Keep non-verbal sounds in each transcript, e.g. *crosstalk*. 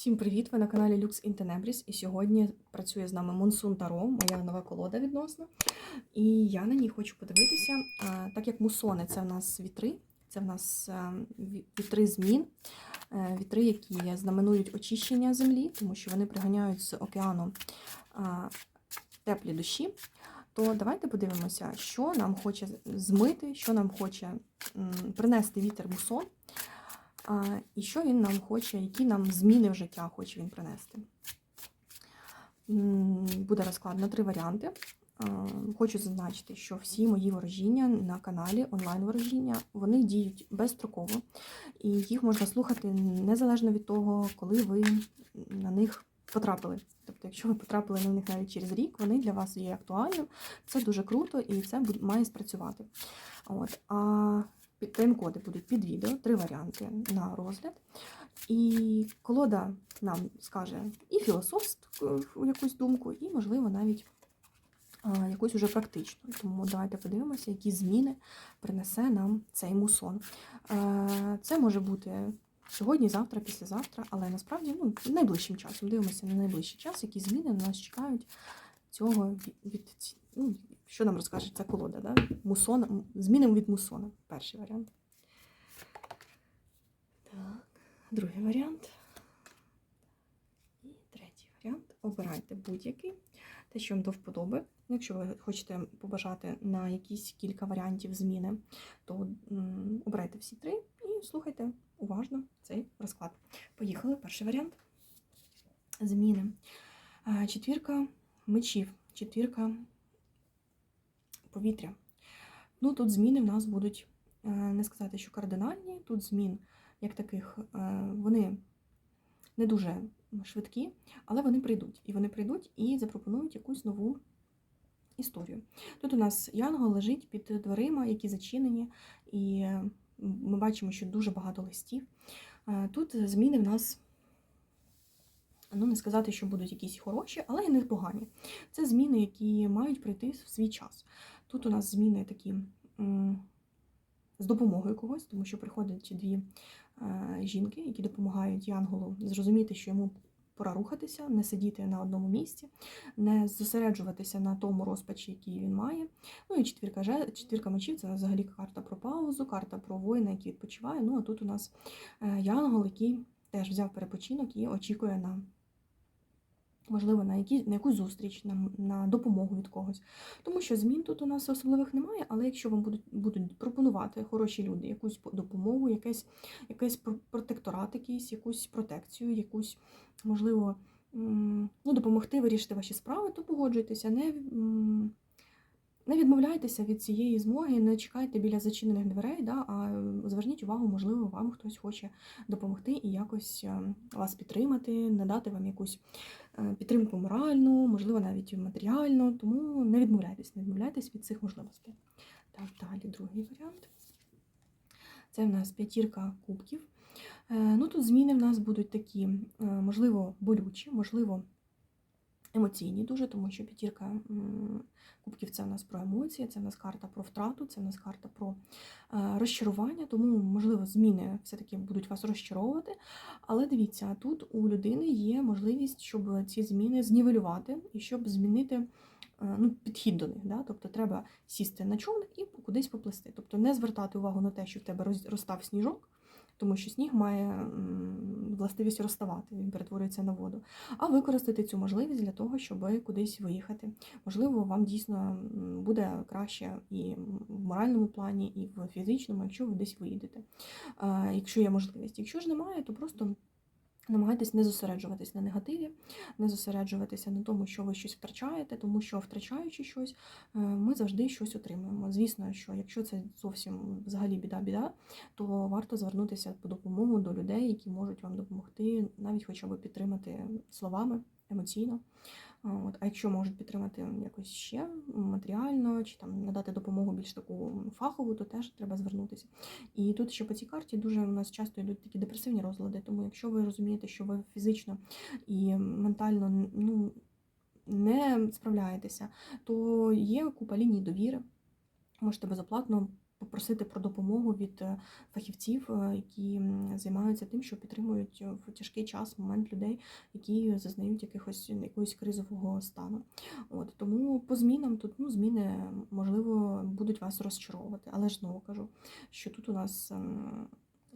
Всім привіт! Ви на каналі Lux in. І сьогодні працює з нами Монсун Таро, моя нова колода відносно. І я на ній хочу подивитися, так як мусони це в нас вітри, це в нас вітри змін, е, вітри, які знаменують очищення землі, тому що вони приганяють з океану теплі душі. То давайте подивимося, що нам хоче змити, що нам хоче принести вітер мусон. І що він нам хоче, які нам зміни в життя хоче він принести. Буде розклад на три варіанти. Хочу зазначити, що всі мої ворожіння на каналі, онлайн-ворожіння, вони діють безстроково, і їх можна слухати незалежно від того, коли ви на них потрапили. Тобто, якщо ви потрапили на них навіть через рік, вони для вас є актуальним. Це дуже круто і це має спрацювати. От. А тайм-коди будуть під відео, три варіанти на розгляд. І колода нам скаже і філософську якусь думку, і, можливо, навіть якусь уже практичну. Тому давайте подивимося, які зміни принесе нам цей мусон. Е, Це може бути сьогодні, завтра, післязавтра, але насправді ну, найближчим часом. Дивимося на найближчий час, які зміни на нас чекають цього від, від ну, що нам розкаже ця колода, да? Мусона, м, зміни від мусона. Перший варіант. Так, другий варіант. І третій варіант. Обирайте будь-який, те, що вам до вподоби. Якщо ви хочете побажати на якісь кілька варіантів зміни, то обирайте всі три і слухайте уважно цей розклад. Поїхали. Перший варіант. Зміни. Е, Четвірка мечів, четвірка повітря. Ну, тут зміни в нас будуть, е, не сказати, що кардинальні. Тут змін, як таких, е, вони не дуже швидкі, але вони прийдуть. І вони прийдуть і запропонують якусь нову історію. Тут у нас янгол лежить під дверима, які зачинені, і ми бачимо, що дуже багато листів. Е, Тут зміни в нас. Ну, не сказати, що будуть якісь хороші, але і непогані. Це зміни, які мають прийти в свій час. Тут у нас зміни такі з допомогою когось, тому що приходять дві е, жінки, які допомагають Янголу зрозуміти, що йому пора рухатися, не сидіти на одному місці, не зосереджуватися на тому розпачі, який він має. Ну і четвірка, четвірка мечів це взагалі карта про паузу, карта про воїна, який відпочиває. Ну а тут у нас е, Янгол, який теж взяв перепочинок і очікує на можливо, на, які, на якусь зустріч, на, на допомогу від когось. Тому що змін тут у нас особливих немає, але якщо вам будуть, будуть пропонувати хороші люди якусь допомогу, якийсь, якийсь протекторат, якийсь, якусь протекцію, якусь, можливо, ну, допомогти вирішити ваші справи, то погоджуйтеся, не, не відмовляйтеся від цієї змоги, не чекайте біля зачинених дверей, да, а зверніть увагу, можливо, вам хтось хоче допомогти і якось е, вас підтримати, надати вам якусь е, підтримку моральну, можливо, навіть матеріальну. Тому не відмовляйтесь, не відмовляйтесь від цих можливостей. Так, далі другий варіант. Це в нас п'ятірка кубків. Е, Ну, тут зміни в нас будуть такі, можливо, болючі, можливо, емоційні дуже, тому що п'ятірка кубків це в нас про емоції, це в нас карта про втрату, це в нас карта про е, розчарування, тому, можливо, зміни все-таки будуть вас розчаровувати. Але дивіться, тут у людини є можливість, щоб ці зміни знівелювати і щоб змінити е, ну, підхід до них. Да? Тобто треба сісти на човник і кудись поплисти. Тобто не звертати увагу на те, що в тебе роз- розстав сніжок, тому що сніг має властивість розставати, він перетворюється на воду, а використати цю можливість для того, щоб кудись виїхати. Можливо, вам дійсно буде краще і в моральному плані, і в фізичному, якщо ви десь виїдете, якщо є можливість. Якщо ж немає, то просто. Намагайтесь не зосереджуватись на негативі, не зосереджуватися на тому, що ви щось втрачаєте, тому що втрачаючи щось, е, ми завжди щось отримуємо. Звісно, що якщо це зовсім взагалі біда-біда, то варто звернутися по допомогу до людей, які можуть вам допомогти, навіть хоча б підтримати словами емоційно. От, а якщо можуть підтримати якось ще матеріально чи там надати допомогу більш таку фахову, то теж треба звернутися. І тут ще по цій карті дуже у нас часто йдуть такі депресивні розлади. Тому якщо ви розумієте, що ви фізично і ментально ну, не справляєтеся, то є купа ліній довіри. Можете безоплатно попросити про допомогу від е, фахівців, е, які займаються тим, що підтримують в тяжкий час момент людей, які зазнають якихось якогось кризового стану. От тому по змінам тут ну зміни можливо будуть вас розчаровувати, але ж знову кажу, що тут у нас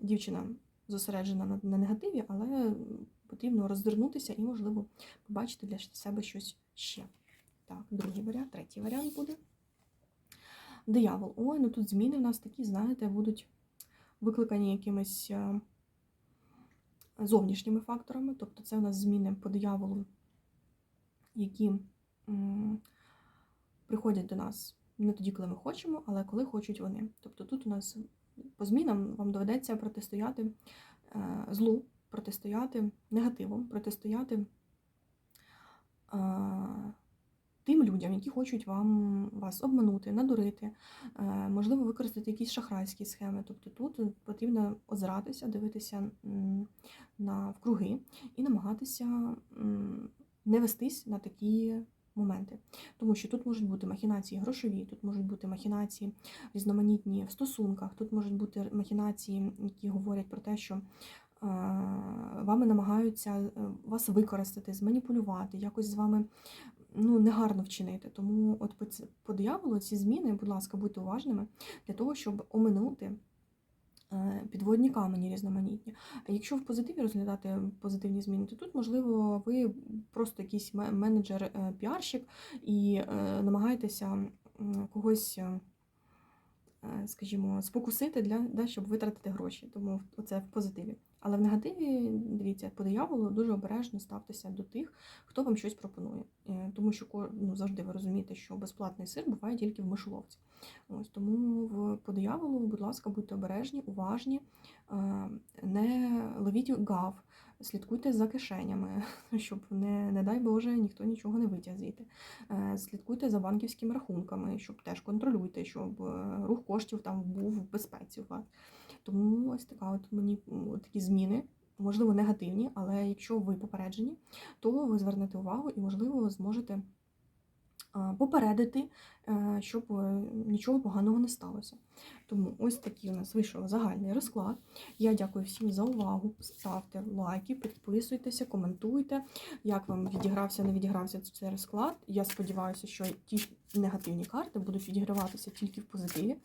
дівчина зосереджена на, на негативі, але потрібно розвернутися і, можливо, побачити для себе щось ще. Так, другий варіант, третій варіант буде. Диявол. Ой, ну тут зміни в нас такі, знаєте, будуть викликані якимись е, зовнішніми факторами. Тобто це у нас зміни по дияволу, які приходять до нас не тоді, коли ми хочемо, але коли хочуть вони. Тобто тут у нас по змінам вам доведеться протистояти е, злу, протистояти негативом, протистояти е, тим людям, які хочуть вам вас обманути, надурити, е, можливо, використати якісь шахрайські схеми. Тобто тут потрібно озиратися, дивитися на вкруги і намагатися не вестись на такі моменти. Тому що тут можуть бути махінації грошові, тут можуть бути махінації різноманітні в стосунках, тут можуть бути махінації, які говорять про те, що е, вами намагаються е, вас використати, зманіпулювати, якось з вами ну, негарно вчинити. Тому от по, по дияволу ці зміни, будь ласка, будьте уважними для того, щоб оминути е, підводні камені різноманітні. Якщо в позитиві розглядати позитивні зміни, то тут, можливо, ви просто якийсь менеджер, е, і е, намагаєтеся когось. Скажімо, спокусити для да, щоб витратити гроші, тому це в позитиві. Але в негативі, дивіться, по дияволу дуже обережно ставтеся до тих, хто вам щось пропонує. Е, Тому що ну, завжди ви розумієте, що безплатний сир буває тільки в мишоловці. Ось тому в по дияволу, будь ласка, будьте обережні, уважні, е, не ловіть гав, слідкуйте за кишенями, *laughs* щоб не, не дай Боже, ніхто нічого не витяг звідти. Е, Слідкуйте за банківськими рахунками, щоб теж контролюйте, щоб рух коштів там був в безпеці у вас. Тому ось така от мені от такі зміни. Можливо, негативні, але якщо ви попереджені, то ви звернете увагу і, можливо, зможете попередити, е, щоб е, нічого поганого не сталося. Тому ось такий у нас вийшов загальний розклад. Я дякую всім за увагу. Ставте лайки, підписуйтеся, коментуйте, як вам відігрався, не відігрався цей розклад. Я сподіваюся, що ті негативні карти будуть відіграватися тільки в позитиві.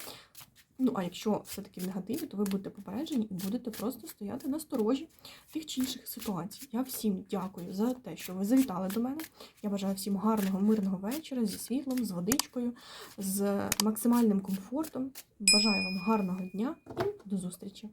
Ну, а якщо все-таки в негативі, то ви будете попереджені і будете просто стояти на сторожі тих чи інших ситуацій. Я всім дякую за те, що ви завітали до мене. Я бажаю всім гарного, мирного вечора зі світлом, з водичкою, з максимальним комфортом. Бажаю вам гарного дня і до зустрічі!